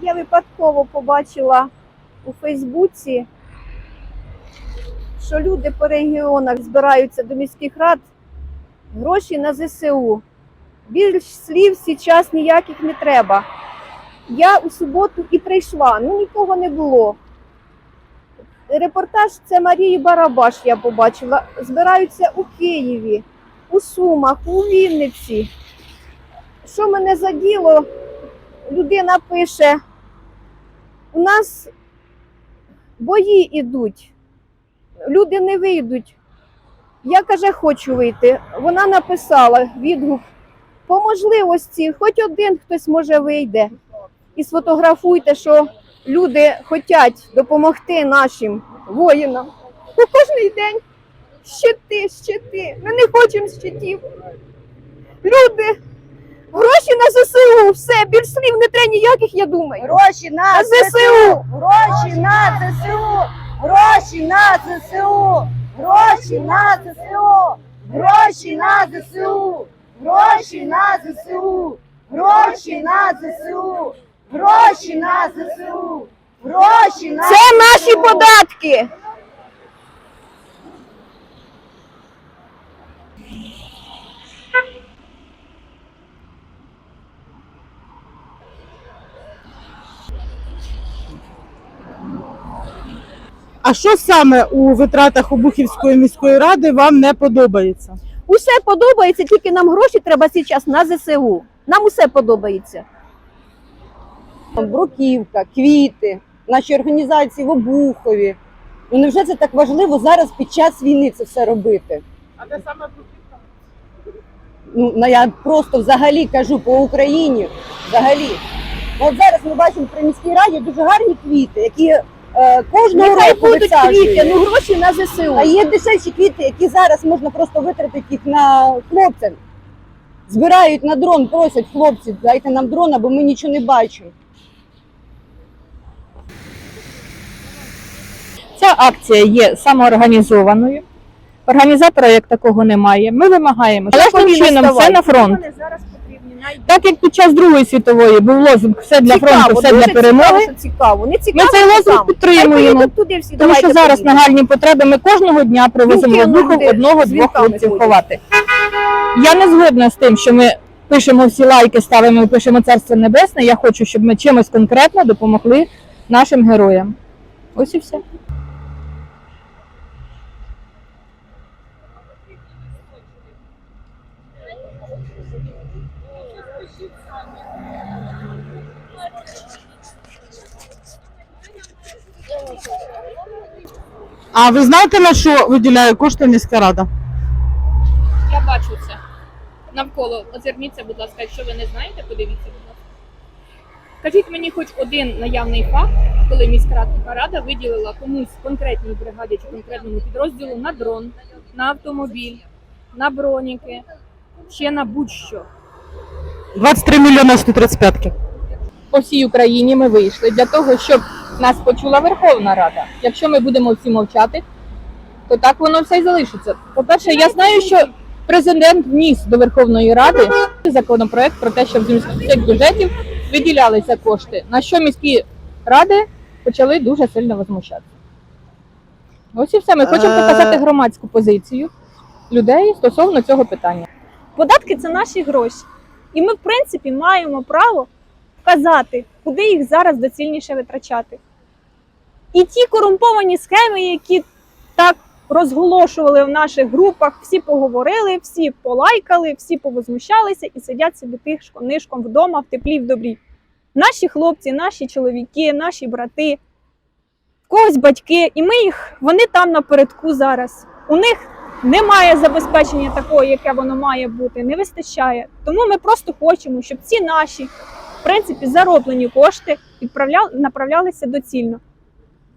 Я випадково побачила у Фейсбуці, що люди по регіонах збираються до міських рад гроші на ЗСУ. Більш слів зараз ніяких не треба. Я у суботу і прийшла, ну нікого не було. Репортаж це Марії Барабаш, я побачила. Збираються у Києві, у Сумах, у Вінниці. Що мене заділо? Людина пише: у нас бої йдуть, люди не вийдуть. Я каже, хочу вийти. Вона написала відгук по можливості, хоч один хтось може вийде. І сфотографуйте, що люди хочуть допомогти нашим воїнам. Ну, кожен день щити, щити. Ми не хочемо щитів. Люди, гроші на ЗСУ, все, більш слів не треба ніяких, я думаю. Гроші на На ЗСУ! Гроші на ЗСУ! Гроші на ЗСУ! Гроші на ЗСУ! Гроші на ЗСУ! Гроші на ЗСУ! Гроші на ЗСУ! Гроші на ЗСУ! Гроші на Це наші податки. А що саме у витратах Обухівської міської ради вам не подобається? Усе подобається, тільки нам гроші треба зараз на ЗСУ. Нам усе подобається. бруківка, квіти, наші організації в Обухові. Ну невже це так важливо зараз під час війни це все робити? А де саме Ну я просто взагалі кажу по Україні. Взагалі, от зараз ми бачимо при міській раді дуже гарні квіти, які кожного Нехай року будуть квіти, ну гроші на ЗСУ. А є дешевші квіти, які зараз можна просто витратити їх на хлопців. Збирають на дрон, просять хлопців, дайте нам дрон, бо ми нічого не бачимо. Ця акція є самоорганізованою. Організатора як такого немає. Ми вимагаємо належним чином все на фронт. Зараз потрібні. Так як під час Другої світової був лозунг все для Цікаво, фронту, все для перемоги. Цікаво, цікаво. Не Ми цей лозунг підтримуємо. Туди всі, Тому що зараз поїдемо. нагальні потреби ми кожного дня привозимо з одного-двох хлопців ховати. Я не згодна з тим, що ми пишемо всі лайки, ставимо і пишемо Царство Небесне. Я хочу, щоб ми чимось конкретно допомогли нашим героям. Ось і все. А ви знаєте на що виділяє кошти міська рада? Я бачу це. Навколо озирніться, будь ласка, якщо ви не знаєте, подивіться, будь ласка. Кажіть мені хоч один наявний факт, коли міська рада виділила комусь конкретній бригаді чи конкретному підрозділу на дрон, на автомобіль, на броніки, ще на будь-що. 23 мільйони 135. По всій Україні ми вийшли для того, щоб нас почула Верховна Рада. Якщо ми будемо всі мовчати, то так воно все й залишиться. По-перше, я знаю, що президент вніс до Верховної Ради законопроект про те, щоб з міських бюджетів виділялися кошти, на що міські ради почали дуже сильно возмущатися. Ось і все. Ми хочемо Е. показати громадську позицію людей стосовно цього питання. Податки це наші гроші. І ми, в принципі, маємо право вказати, куди їх зараз доцільніше витрачати. І ті корумповані схеми, які так розголошували в наших групах, всі поговорили, всі полайкали, всі повозмущалися і сидять собі тишком нишком вдома в теплі в добрі. Наші хлопці, наші чоловіки, наші брати, когось батьки, і ми їх, вони там напередку зараз. У них немає забезпечення такого, яке воно має бути, не вистачає. Тому ми просто хочемо, щоб ці наші, в принципі, зароблені кошти відправляли, направлялися доцільно.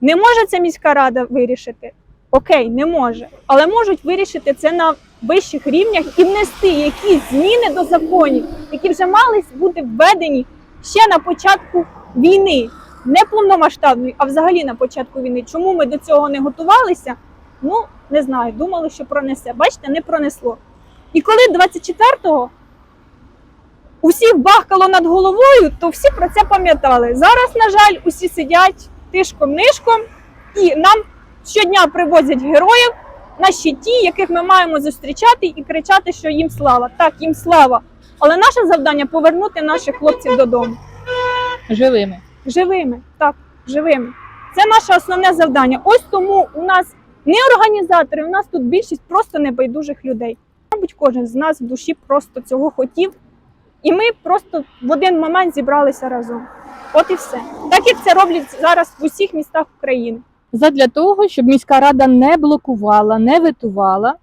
Не може ця міська рада вирішити. Окей, не може, але можуть вирішити це на вищих рівнях і внести якісь зміни до законів, які вже мали бути введені ще на початку війни, не повномасштабної, а взагалі на початку війни. Чому ми до цього не готувалися? Ну, не знаю, думали, що пронесе. Бачите, не пронесло. І коли 24-го у всіх бахкало над головою, то всі про це пам'ятали. Зараз, на жаль, усі сидять тишком-нишком, і нам щодня привозять героїв на щиті, яких ми маємо зустрічати і кричати, що їм слава. Так, їм слава. Але наше завдання повернути наших хлопців додому. Живими. Живими, так, живими. Це наше основне завдання. Ось тому у нас не організатори, у нас тут більшість просто небайдужих людей. Мабуть, кожен з нас в душі просто цього хотів. І ми просто в один момент зібралися разом. От і все. Так як це роблять зараз в усіх містах України. Задля того, щоб міська рада не блокувала, не ветувала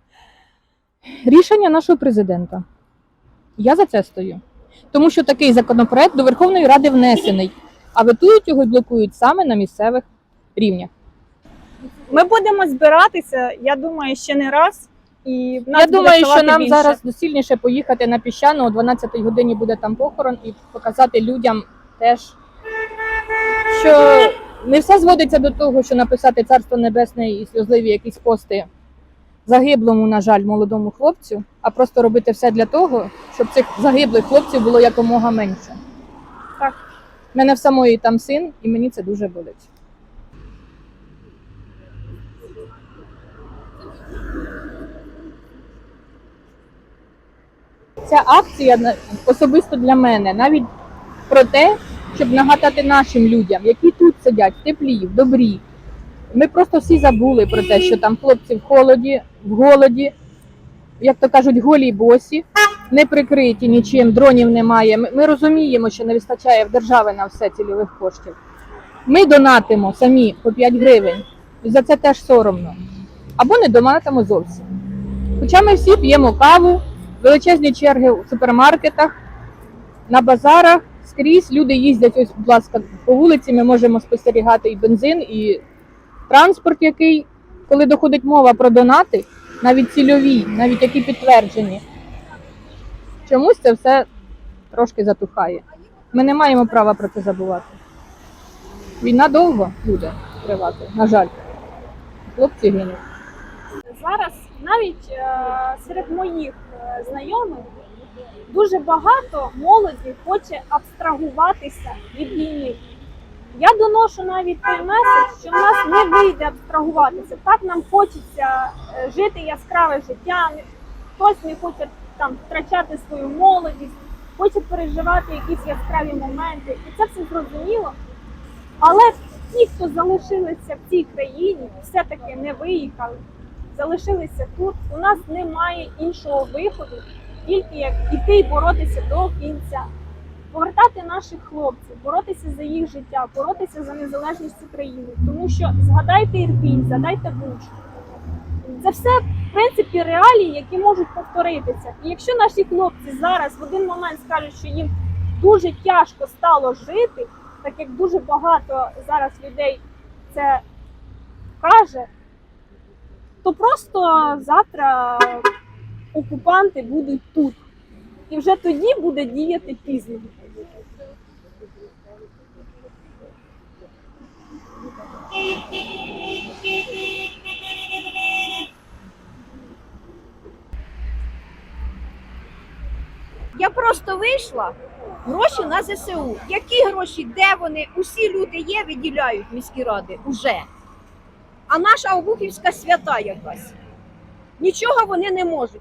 рішення нашого президента. Я за це стою. Тому що такий законопроект до Верховної Ради внесений, а ветують його і блокують саме на місцевих рівнях. Ми будемо збиратися, я думаю, ще не раз. І в нас Я буде думаю, що нам більше. зараз доцільніше поїхати на піщану о 12-й годині буде там похорон і показати людям теж, що не все зводиться до того, що написати царство небесне і сльозливі якісь пости загиблому, на жаль, молодому хлопцю, а просто робити все для того, щоб цих загиблих хлопців було якомога менше. Так. У мене в самої там син, і мені це дуже болить. Ця акція особисто для мене навіть про те, щоб нагадати нашим людям, які тут сидять теплі, в добрі. Ми просто всі забули про те, що там хлопці в холоді, в голоді, як то кажуть, голі босі, не прикриті нічим, дронів немає. Ми розуміємо, що не вистачає в держави на все цільових коштів. Ми донатимо самі по 5 гривень. І за це теж соромно. Або не донатимо зовсім. Хоча ми всі п'ємо каву, величезні черги у супермаркетах, на базарах, скрізь люди їздять, ось, будь ласка, по вулиці ми можемо спостерігати і бензин, і транспорт, який, коли доходить мова про донати, навіть цільові, навіть які підтверджені. Чомусь це все трошки затухає. Ми не маємо права про це забувати. Війна довго буде тривати, на жаль. Хлопці гинуть. зараз навіть е, серед моїх знайомих дуже багато молоді хоче абстрагуватися від війни. Я доношу навіть той меседж, що в нас не вийде абстрагуватися. Так нам хочеться е, жити яскраве життя, хтось не хоче там втрачати свою молодість, хоче переживати якісь яскраві моменти, і це все зрозуміло. Але ті, хто залишилися в цій країні, все-таки не виїхали, залишилися тут. У нас немає іншого виходу, тільки як іти і боротися до кінця, повертати наших хлопців, боротися за їх життя, боротися за незалежність України. Тому що згадайте Ірпінь, згадайте Бучу. Це все в принципі реалії, які можуть повторитися. І якщо наші хлопці зараз в один момент скажуть, що їм дуже тяжко стало жити, так як дуже багато зараз людей це каже, то просто завтра окупанти будуть тут. І вже тоді буде діяти пізно. Я просто вийшла. Гроші на ЗСУ. Які гроші? Де вони? Усі люди є, виділяють міські ради уже. А наша Обухівська свята якась. Нічого вони не можуть.